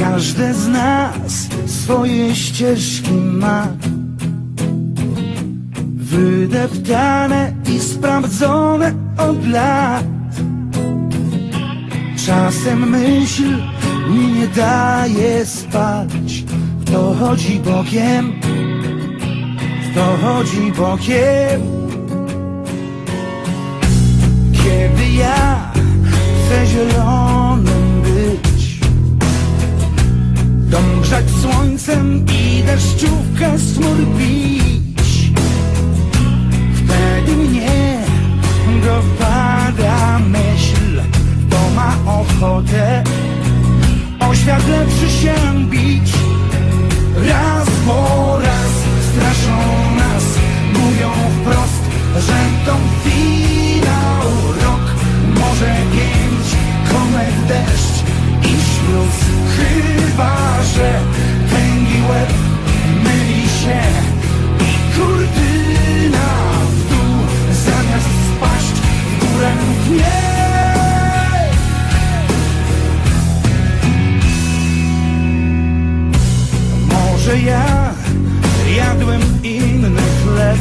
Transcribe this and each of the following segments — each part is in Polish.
Każde z nas swoje ścieżki ma. Wydeptane i sprawdzone od lat. Czasem myśl mi nie daje spać. Kto chodzi bokiem, kto chodzi bokiem. Kiedy ja chcę zielonym Dom grzać słońcem i deszczówkę z chmur bić Wtedy mnie dopada myśl Kto ma ochotę o świat lepszy się bić Ja jadłem inny chleb.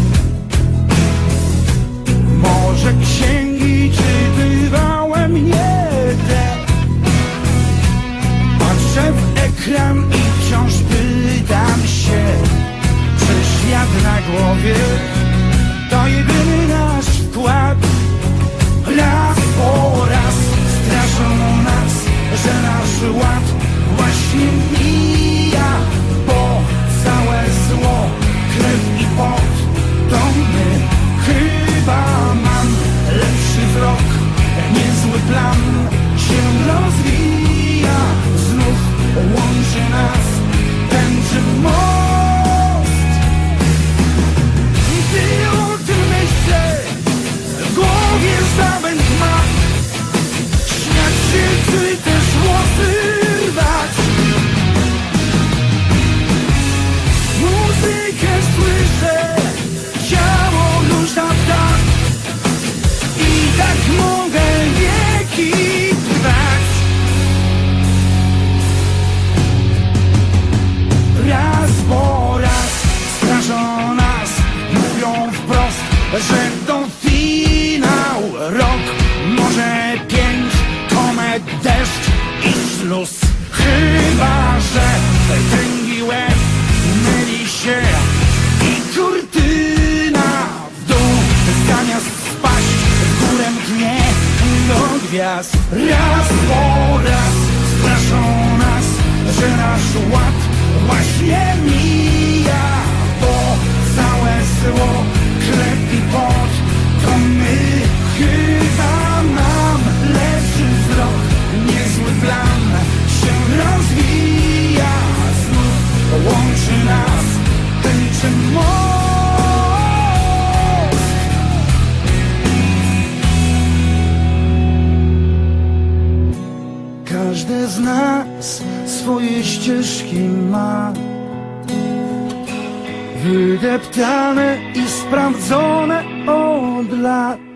Może księgi czytywałem nie te. Patrzę w ekran i wciąż pytam się Czy świat na głowie to jedyny nasz wkład. Raz po raz straszą nas, że nasz ład właśnie mija czy też włosy rwać. Muzykę słyszę, ciało I tak mogę wieki trwać. Raz po raz straszą nas Mówią wprost, że to finał śluz Chyba, że tęgi łeb myli się I kurtyna w dół. Zamiast spaść w górę mknie do gwiazd. Raz po raz straszą nas, że nasz ład właśnie mija z nas swoje ścieżki ma. Wydeptane i sprawdzone od lat